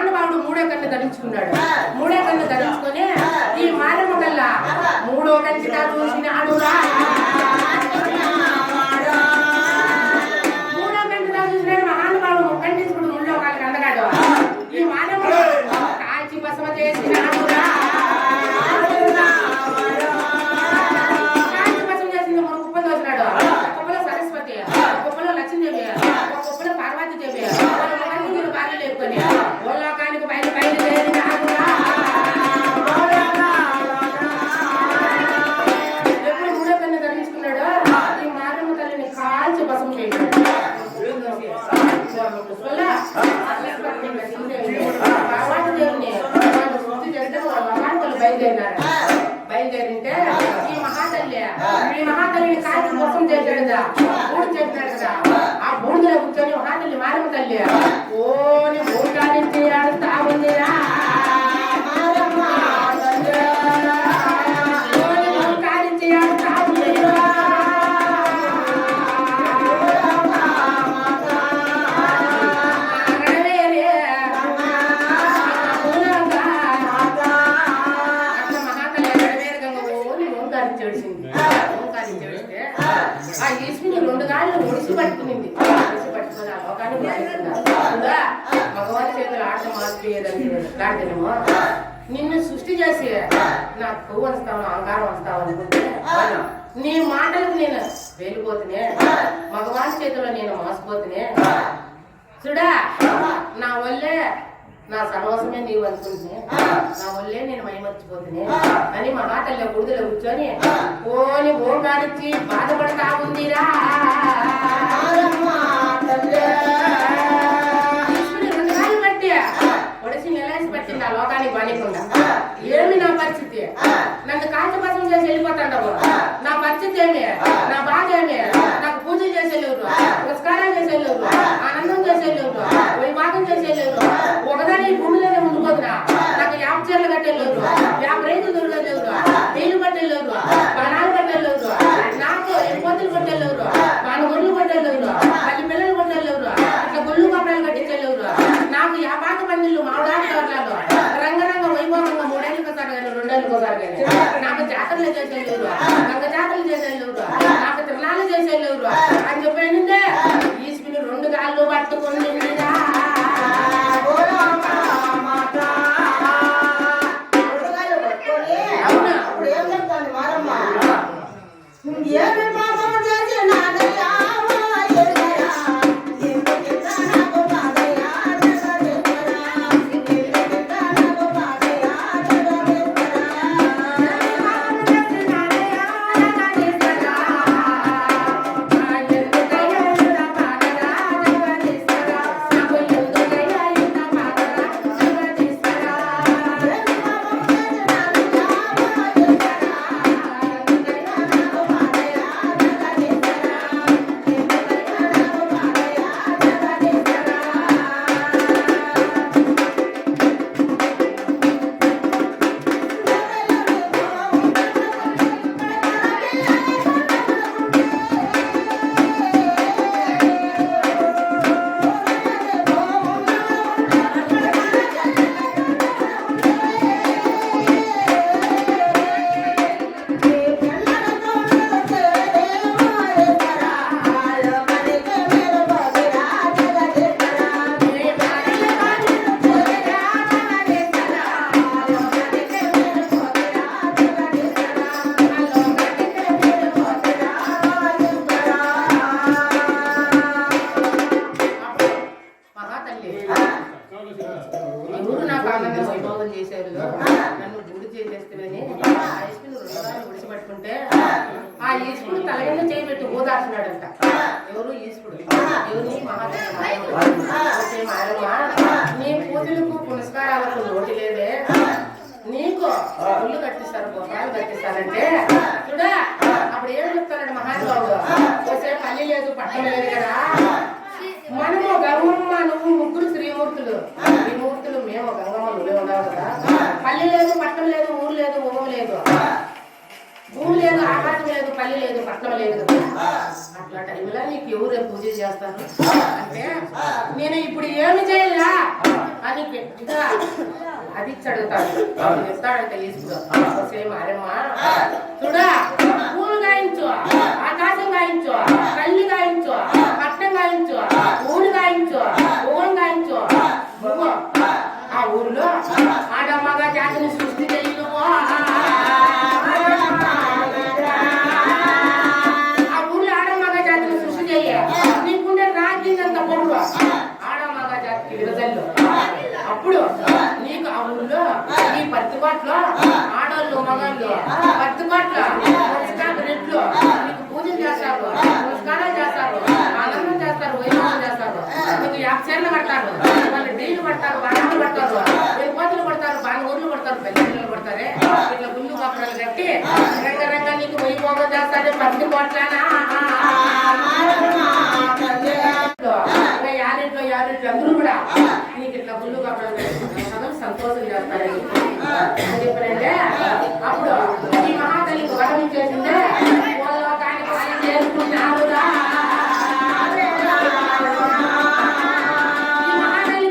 మహానుభావుడు మూడో కన్ను ధరించుకున్నాడు. మూడో కన్ను ధరించుకొని ఈ మారమ్మ కల్లా మూడో కంచిగా చూసినాడురా మూడో ఈ మహాతల్లిని కాల్చి భస్మం చేశాడు కదా బూడిద చెప్పినాడు కదా ఆ బూడిదలో కూర్చొని మహాతల్లి మారమ్మ తల్లి ఓని బూడిద నుంచి ఆడుతా ఉందిరా ఆట లాంటినేమో నిన్ను సృష్టి చేసి నాకు పువ్వు వస్తావు అహంకారం వస్తావు అనుకుంటే నీ మాటలకు నేను వెళ్ళిపోతునే మగవాడి చేతిలో నేను మోసపోతునే. చూడా? నా వల్లే నా సర్వస్వమే నీవు అనుకుంటున్నా నా వల్లే నేను మైమర్చిపోతున్నా అని మాటల్లో గుడిదలో కూర్చొని ఓని ఓంగారిచ్చి బాధపడతా ఉందిరా. ఆ లోకానికి బానికుండా ఏమి నా పరిస్థితి? నన్ను కాచపసం చేసి వెళ్ళిపోతాండవు నా పరిస్థితి ఏమి? నా బాధ ఏమి? నాకు పూజలు చేసేలేరు పురస్కారాలు చేసేలేరు ఆనందం చేసేలేరు వైభాగం చేసేలేరు ఒకదాని ఈ భూమిలోనే ముందుకోదురా నాకు యాప్ చీరలు కట్టేలేరు యాప్ రైతు దొరకలేరు నీళ్ళు పట్టేలేరు బాణాలు కట్టేలేరు నాకు ఎంపోతులు కొట్టేలేరు మన గొర్రెలు కొట్టేలేరు పది పిల్లలు కొట్టేలేరు ఇట్లా గొల్లు కప్పడాలు కట్టించలేరు నాకు యాపాక పందిళ్ళు మామిడాకు తోటలలో. వైభవంగా మూడేళ్ళకి ఒకసారి కానీ రెండేళ్ళకి ఒకసారి కానీ నాకు జాతరలు చేసేలేరు రంగ జాతరలు చేసేలేరు నాకు తిరణాలు చేసేలేరు అని చెప్పానంటే ఈశ్వరుని రెండు గాళ్ళు పట్టుకుని అవునా? వైభోగం చేశారు. నన్ను గుడి చేసేస్తేనే ఆ ఈశ్వరుని రెండుసార్లు గుడిసి పట్టుకుంటే ఆ ఈశ్వరుడు తల మీద చేయబెట్టి ఓదార్చినాడంట ఎవరు ఈశ్వరుడు మారమ్మ నీ పూజలకు పునస్కారాలకు నోటి లేదే. నీకు ఒళ్ళు కట్టిస్తారు గోపాలు కట్టిస్తారంటే చూడా అప్పుడు ఏం చెప్తాడు మహానుభావుడు? వచ్చే పల్లి లేదు పట్టం లేదు కదా. మనము గంగమ్మ నువ్వు ముగ్గురు శ్రీమూర్తులు మేము గంగమ్మ నువ్వే ఉన్నావు కదా పల్లి లేదు పట్టణం లేదు ఊరు లేదు ఊరు లేదు. భూమి లేదు ఆకాశం లేదు పల్లి లేదు పట్నం లేదు. కదా అట్లా టైంలో నీకు ఎవరు పూజ చేస్తారు? అంటే నేను ఇప్పుడు ఏమి చేయాలా? అని గట్టిగా అది చదువుతాడు చెప్తాడంట ఈశ్వరుడు సేమ్ అరేమ్మా. నీకు ఊర్లో నీ పత్తిపాట్లో ఆడోళ్ళు మగళ్ళు పత్తిపాట్ల రెట్లు నీకు పూజలు చేస్తారు నమస్కారాలు చేస్తారు ఆనందం చేస్తారు వైభవం చేస్తారు నీకు యాక్చర్లు పడతారు వాళ్ళు డీలు పడతారు బాణాలు పడతారు వెయ్యి కోతులు పడతారు బాగా ఊర్లు పడతారు పెళ్ళిళ్ళు పడతారే ఇట్లా గుళ్ళు కాపురాలు కట్టి రంగ రంగ నీకు వైభోగం చేస్తారు పత్తి కోట్లానా అందరూ కూడా నీకు ఇట్లా గుళ్ళు కాపురాలు కట్టి సంతోషం చేస్తారని అని చెప్పారంటే అప్పుడు ఈ మహాతల్లికి వరం ఇచ్చేసిందే చేసుకున్నారురా ఈ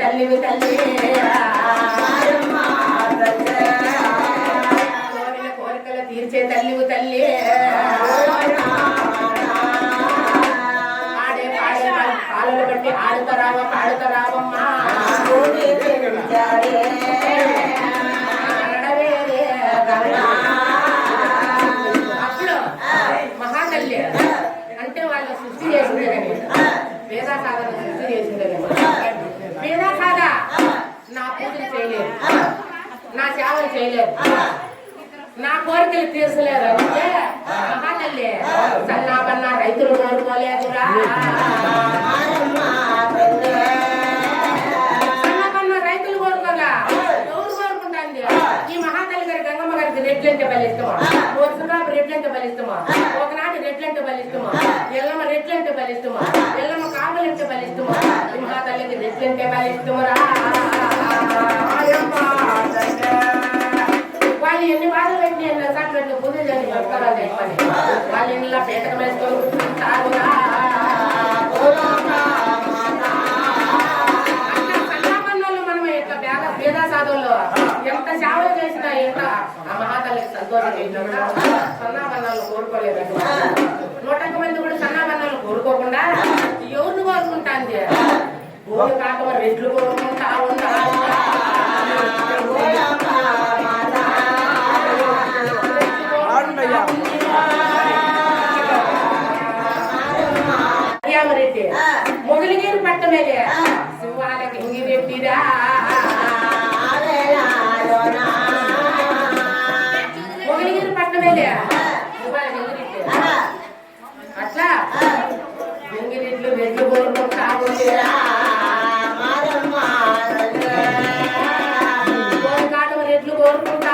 తల్లివి తల్లి రెడ్లంటే బలిస్తామా వరుసరాపు రెడ్లంటే బలిస్తామా ఒకనాటి రెడ్లంటే బలిస్తామా ఎల్లమ్మ రెడ్లంటే బలిస్తామా ఎల్లమ్మ కాపులంటే బలిస్తామా ఈ మహాతల్లికి రెడ్లంటే బలిస్తామరా వాళ్ళు ఎన్ని బాధలు పెట్టి ఎన్ని సార్లు పెట్టి పూజ చేసి చెప్తారా చెప్పని వాళ్ళు ఇంట్లో పేటకం వేసుకొని ఏంటంటే సన్నాపన్నాలు కోరుకోలేదు నూట ఒక్క మంది కూడా సన్నాపన్నాలు కోరుకోకుండా ఎవరిని కోరుకుంటాంది భూమి కాక రెట్లు కోరుకుంటా అయ్యామరెడ్డి మొగలిగిరి పట్టమేలే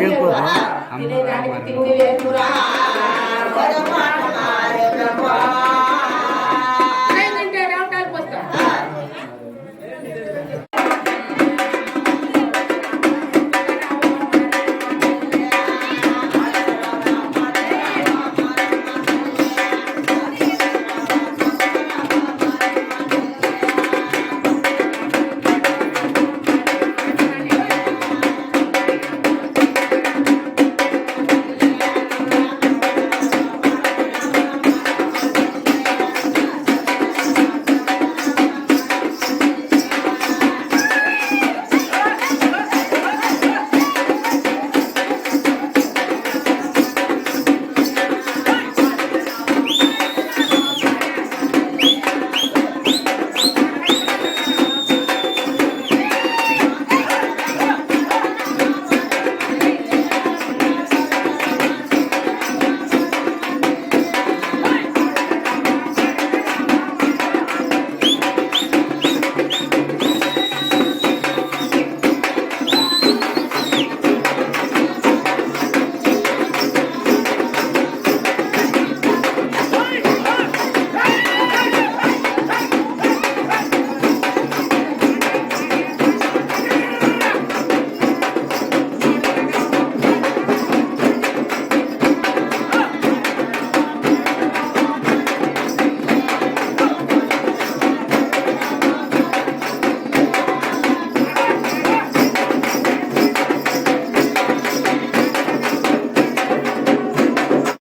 అమ్మ